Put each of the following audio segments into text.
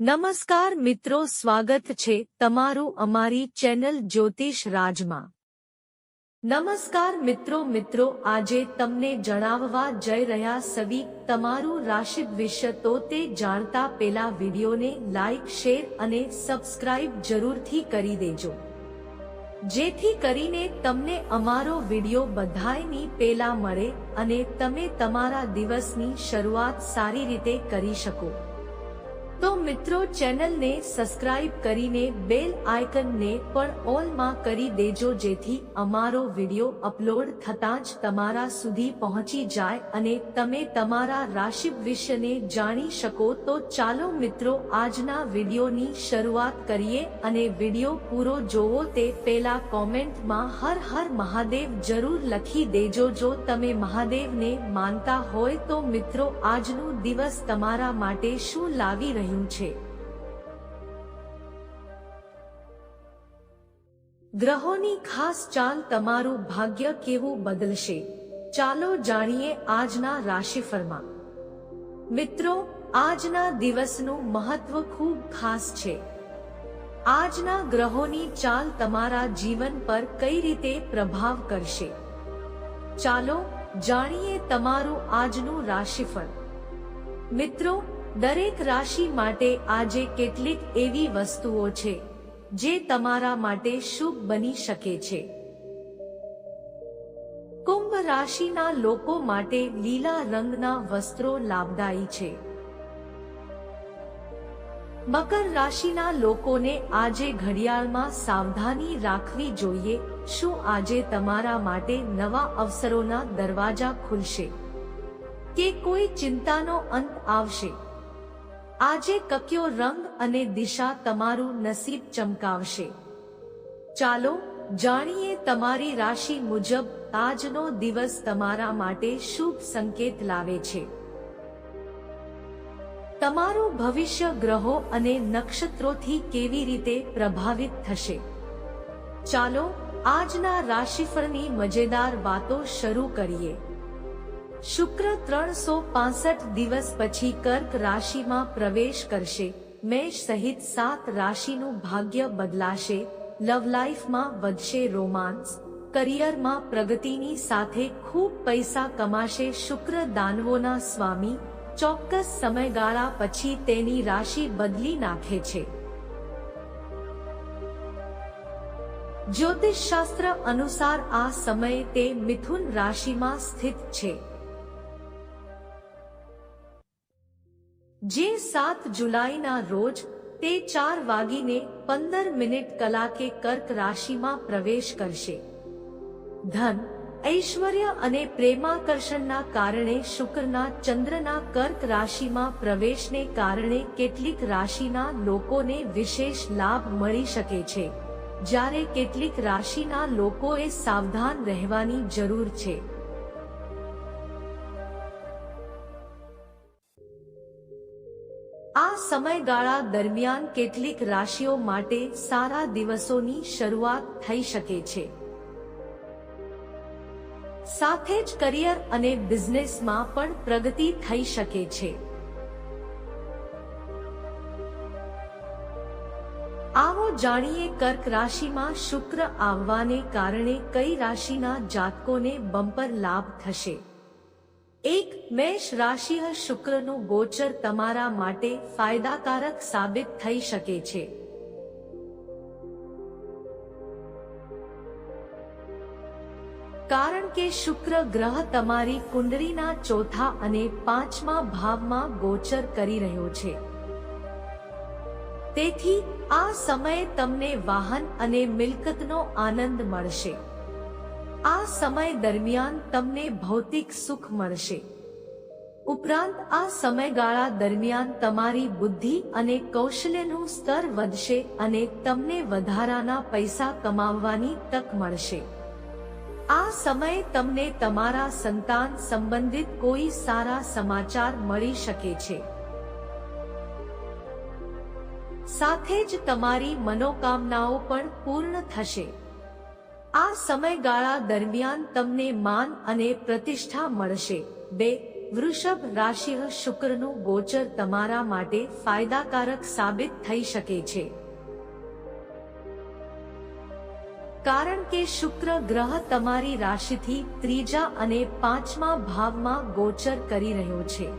નમસ્કાર મિત્રો, સ્વાગત છે તમારું અમારી ચેનલ જ્યોતિષ રાજમાં. નમસ્કાર મિત્રો મિત્રો, આજે તમને જણાવવા જઈ રહ્યા સવી તમારું રાશિ વિશે તો તે જાણતા પેલા વિડીયોને લાઈક, શેર અને સબસ્ક્રાઇબ જરૂરથી કરી દેજો. જેથી કરીને તમને અમારો વીડિયો બધાયની પેલા મળે અને તમે તમારા દિવસની શરૂઆત સારી રીતે કરી શકો. તો મિત્રો, ચેનલને સબસ્ક્રાઇબ કરીને બેલ આઇકનને પણ ઓલમાં કરી દેજો, જેથી અમારો વિડિયો અપલોડ થતાં જ તમારા સુધી પહોંચી જાય અને તમે તમારા રાશિ વિષયને જાણી શકો. તો ચાલો મિત્રો, આજના વિડિયોની શરૂઆત કરીએ અને વિડિયો પૂરો જોવો. તે પહેલા કોમેન્ટમાં હર હર મહાદેવ જરૂર લખી દેજો. જો તમે મહાદેવને માનતા હોય તો મિત્રો, આજનું દિવસ તમારા માટે શું લાવી રહ્યું છે. ગ્રહોની ખાસ ચાલ તમારું ભાગ્ય કેવું બદલશે? ચાલો જાણીએ આજના રાશિફળમાં. મિત્રો, આજના દિવસનું મહત્વ ખૂબ ખાસ છે. આજના ગ્રહોની ચાલ તમારા જીવન પર કઈ રીતે પ્રભાવ કરશે? ચાલો જાણીએ તમારું આજનું રાશિફળ. મિત્રો દરેક રાશિ માટે આજે કેટલીક એવી વસ્તુઓ છે, જે તમારા માટે શુભ બની શકે છે. કુંભ રાશિના લોકો માટે લીલા રંગના વસ્ત્રો લાભદાયી છે. મકર રાશિના લોકોને આજે ઘડિયાળમાં સાવધાની રાખવી જોઈએ, શું આજે તમારા માટે નવા અવસરોના દરવાજા ખુલશે? કે કોઈ ચિંતાનો અંત આવશે? આજે કક્યો રંગ અને દિશા તમારું નસીબ ચમકાવશે. ચાલો જાણીએ તમારી રાશિ મુજબ આજનો દિવસ તમારા માટે શુભ સંકેત લાવે છે. તમારું ભવિષ્ય ગ્રહો અને નક્ષત્રોથી કેવી રીતે પ્રભાવિત થશે? ચાલો આજના રાશિફળની મજેદાર વાતો શરૂ કરીએ. શુક્ર ત્રણસો પાસઠ દિવસ પછી કર્ક રાશિમાં પ્રવેશ કરશે. મેષ સહિત સાત રાશિનું ભાગ્ય બદલાશે. લવ લાઈફમાં વધશે રોમાન્સ કરિયરમાં પ્રગતિની સાથે ખૂબ પૈસા કમાશે શુક્ર દાનવોના સ્વામી. ચોક્કસ સમયગાળા પછી તેની રાશિ બદલી નાખે છે. જ્યોતિષ શાસ્ત્ર અનુસાર આ સમયે તે મિથુન રાશિમાં સ્થિત છે. જે સાત જુલાઈના રોજ તે ચાર વાગીને પંદર મિનિટ કલાકે કર્ક રાશિમાં પ્રવેશ કરશે. ધન, ઐશ્વર્ય અને પ્રેમાકર્ષણના કારણે શુક્રના ચંદ્રના કર્ક રાશિમાં પ્રવેશને કારણે કેટલીક રાશિના લોકોને વિશેષ લાભ મળી શકે છે, જ્યારે કેટલીક રાશિના લોકોએ સાવધાન રહેવાની જરૂર છે. સમયગાળા દરમિયાન કેટલીક રાશિઓ માટે સારા દિવસોની શરૂઆત થઈ શકે છે. સાથે જ કરિયર અને બિઝનેસમાં પણ પ્રગતિ થઈ શકે છે. આવો જાણીએ કર્ક રાશિમાં શુક્ર આવવાને કારણે કઈ રાશિના જાતકોને બમ્પર લાભ થશે? એક મેષ રાશિ શુક્રનું ગોચર તમારા માટે ફાયદાકારક સાબિત થઈ શકે છે. કારણ કે શુક્ર ગ્રહ તમારી કુંડળીના ચોથા અને પાંચમા ભાવમાં ગોચર કરી રહ્યો છે. તેથી આ સમયે તમને વાહન અને મિલકતનો આનંદ મળશે. આ સમય દરમિયાન તમને ભૌતિક સુખ મળશે. ઉપરાંત આ સમયગાળા દરમિયાન તમારી બુદ્ધિ અને કૌશલ્યનું સ્તર વધશે અને તમને વધારાના પૈસા કમાવવાની તક મળશે. આ સમયે તમને તમારા સંતાન સંબંધિત કોઈ સારા સમાચાર મળી શકે છે. સાથે જ તમારી મનોકામનાઓ પણ પૂર્ણ થશે. આ સમયગાળા દરમિયાન તમને માન અને પ્રતિષ્ઠા મળશે. બે, વૃષભ રાશિ શુક્રનું ગોચર તમારા માટે ફાયદાકારક સાબિત થઈ શકે છે. કારણ કે શુક્ર ગ્રહ તમારી રાશિથી ત્રીજા અને પાંચમા ભાવમાં ગોચર કરી રહ્યો છે.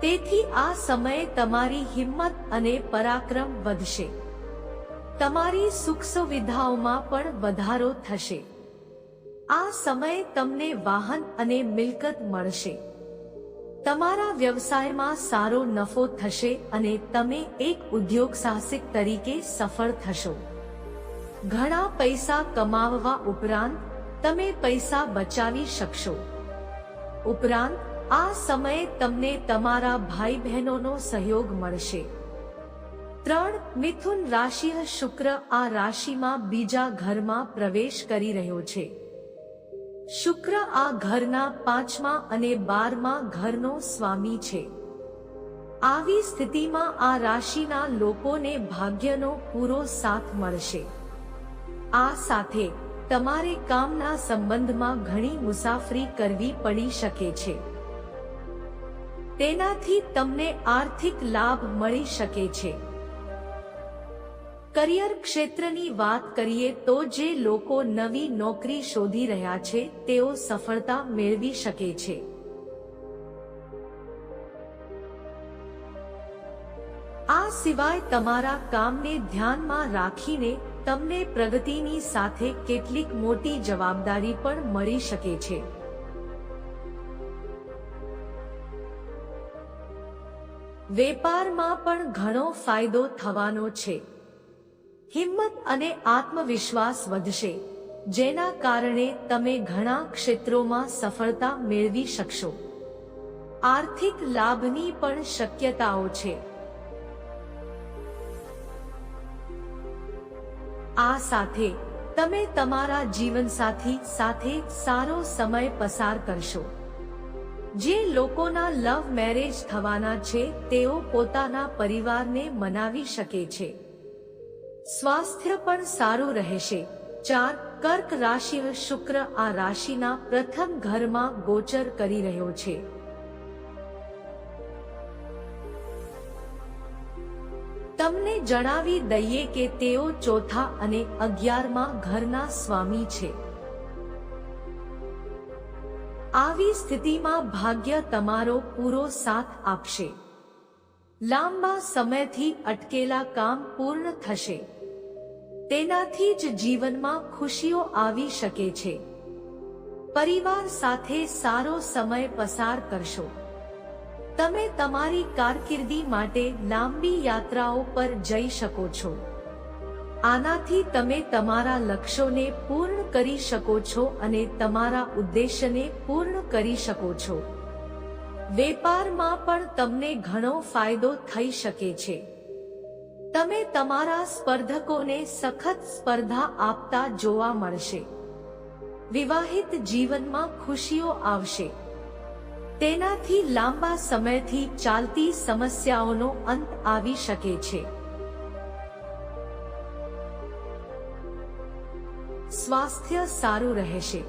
તેથી આ સમયે તમારી હિંમત અને પરાક્રમ વધશે. તમારી સુખ સુવિધાઓમાં પણ વધારો થશે. આ સમયે તમને વાહન અને મિલકત મળશે. તમારા વ્યવસાયમાં સારો નફો થશે અને તમે એક ઉદ્યોગ સાહસિક તરીકે સફળ થશો. ઘણા પૈસા કમાવવા ઉપરાંત, તમે પૈસા બચાવી શકશો. ઉપરાંત, આ સમયે તમને તમારા ભાઈ બહેનોનો સહયોગ મળશે. ત્રણ મિથુન રાશિ શુક્ર આ રાશિમાં બીજા ઘરમાં પ્રવેશ કરી રહ્યો છે. શુક્ર આ ઘરના પાંચમા અને બારમા ઘરનો સ્વામી છે. આવી સ્થિતિમાં આ રાશિના લોકોને ભાગ્યનો પૂરો સાથ મળશે. આ સાથે તમારે કામના સંબંધમાં ઘણી મુસાફરી કરવી પડી શકે છે. તેનાથી તમને આર્થિક લાભ મળી શકે છે. કરિયર ક્ષેત્રની વાત કરીએ તો જે લોકો નવી નોકરી શોધી રહ્યા છે, તેઓ સફળતા મેળવી શકે છે. આ સિવાય તમારા કામને ધ્યાનમાં રાખીને તમને પ્રગતિની સાથે કેટલીક મોટી જવાબદારી પણ મળી શકે છે. વેપારમાં પણ ઘણો ફાયદો થવાનો છે. હિંમત અને આત્મવિશ્વાસ વધશે, જેના કારણે તમે ઘણા ક્ષેત્રોમાં સફળતા મેળવી શકશો. આર્થિક લાભની પણ શક્યતાઓ છે. આ સાથે, તમે તમારા જીવનસાથી સાથે સારો સમય પસાર કરશો. જે લોકોના લવ મેરેજ થવાના છે, તેઓ પોતાના પરિવારને મનાવી શકે છે. સ્વાસ્થ્ય પણ સારું રહેશે. ચાર, કર્ક રાશિ શુક્ર આ રાશિના પ્રથમ ઘરમાં ગોચર કરી રહ્યો છે. તમને જણાવી દઈએ કે તેઓ ચોથા અને અગિયારમાં ઘરના સ્વામી છે. આવી સ્થિતિમાં ભાગ્ય તમારો પૂરો સાથ આપશે. લાંબા સમયથી અટકેલા કામ પૂર્ણ થશે. તેનાથી જ જીવનમાં ખુશીઓ આવી શકે છે. પરિવાર સાથે સારો સમય પસાર કરશો. તમે તમારી કારકિર્દી માટે લાંબી યાત્રાઓ પર જઈ શકો છો. આનાથી તમે તમારા લક્ષ્યોને પૂર્ણ કરી શકો છો અને તમારા ઉદ્દેશ્યને પૂર્ણ કરી શકો છો. વેપારમાં પણ તમને ઘણો ફાયદો થઈ શકે છે. તમે તમારા સ્પર્ધકોને સખત સ્પર્ધા આપતા જોવા મળશે. વિવાહિત જીવનમાં ખુશીઓ આવશે. તેનાથી લાંબા સમયથી ચાલતી સમસ્યાઓનો અંત આવી શકે છે. સ્વાસ્થ્ય સારું રહેશે.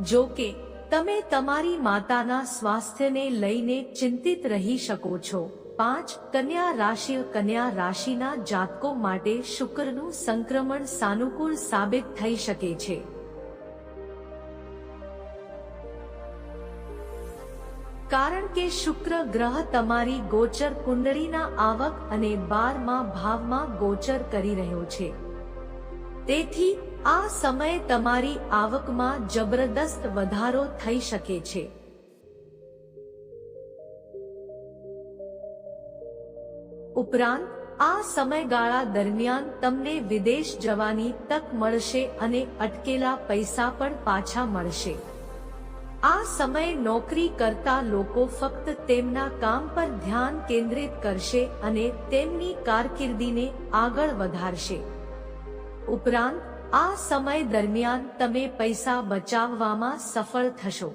જો કે તમે તમારી માતાના સ્વાસ્થ્યને લઈને ચિંતિત રહી શકો છો. પાંચ, કન્યા રાશિ, કન્યા રાશિના જાતકો માટે શુક્રનું સંક્રમણ સાનુકૂળ સાબિત થઈ શકે છે. કારણ કે શુક્ર ગ્રહ તમારી ગોચર કુંડળીના આવક અને બારમાં ભાવમાં ગોચર કરી રહ્યો છે. તેથી આ સમયે તમારી આવકમાં જબરદસ્ત વધારો થઈ શકે છે. ઉપરાંત, આ સમયગાળા દરમિયાન તમને વિદેશ જવાની તક મળશે અને અટકેલા પૈસા પણ પાછા મળશે. આ સમયે નોકરી કરતા લોકો ફક્ત તેમના કામ પર ધ્યાન કેન્દ્રિત કરશે અને તેમની કારકિર્દીને આગળ વધારશે. ઉપરાંત, આ સમય દરમિયાન તમે પૈસા બચાવવામાં સફળ થશો.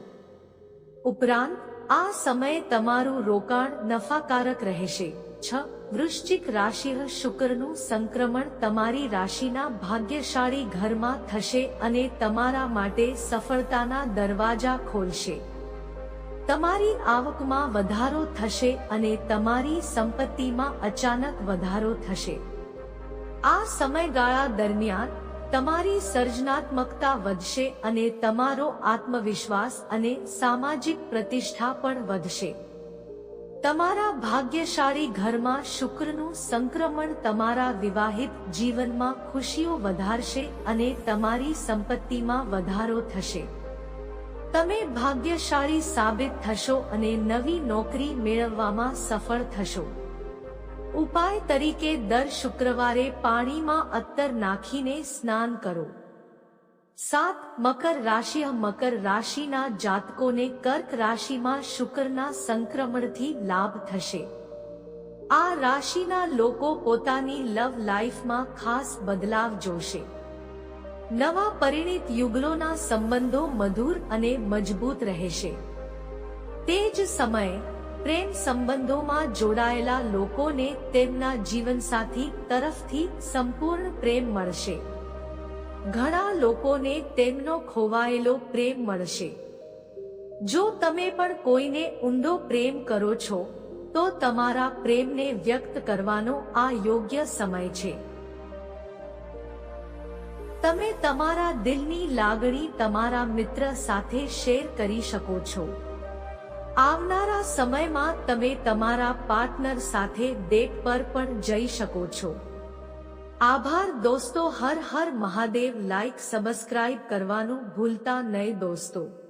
ઉપરાંત, આ સમયે તમારું રોકાણ નફાકારક રહેશે. છ, વૃશ્ચિક રાશિ શુક્રનું સંક્રમણ તમારી રાશિના ભાગ્યશાળી ઘરમાં થશે અને તમારા માટે સફળતાના દરવાજા ખોલશે. તમારી આવકમાં વધારો થશે અને તમારી સંપત્તિમાં અચાનક વધારો થશે. આ સમયગાળા દરમિયાન તમારી સર્જનાત્મકતા વધશે અને તમારો આત્મવિશ્વાસ અને સામાજિક પ્રતિષ્ઠા પણ વધશે. તમારા ભાગ્યશાળી ઘરમાં શુક્રનું સંક્રમણ તમારા વિવાહિત જીવનમાં ખુશીઓ વધારશે અને તમારી સંપત્તિમાં વધારો થશે. તમે ભાગ્યશાળી સાબિત થશો અને નવી નોકરી મેળવવામાં સફળ થશો. ઉપાય તરીકે દર શુક્રવારે પાણીમાં અત્તર નાખીને સ્નાન કરો. સાત, મકર રાશિ મકર રાશિના જાતકોને કર્ક રાશિમાં શુક્રના સંક્રમણથી લાભ થશે. આ રાશિના લોકો પોતાની લવ લાઈફમાં ખાસ બદલાવ જોશે. નવા પરિણિત યુગલોના સંબંધો મધુર અને મજબૂત રહેશે. તે જ સમયે પ્રેમ સંબંધોમાં જોડાયેલા લોકોને તેમના જીવનસાથી તરફથી સંપૂર્ણ પ્રેમ મળશે. ઘણા લોકોને તેમનો ખોવાયેલો પ્રેમ મળશે. જો તમે પણ કોઈને ઊંડો પ્રેમ કરો છો, તો તમારા પ્રેમને વ્યક્ત કરવાનો આ યોગ્ય સમય છે. તમે તમારા દિલની લાગણી તમારા મિત્ર સાથે શેર કરી શકો છો. આવનારા સમયમાં તમે તમારા પાર્ટનર સાથે ડેટ પર પણ જઈ શકો છો. આભાર દોસ્તો, હર હર મહાદેવ. લાઈક સબસ્ક્રાઇબ કરવાનું ભૂલતા નહીં દોસ્તો.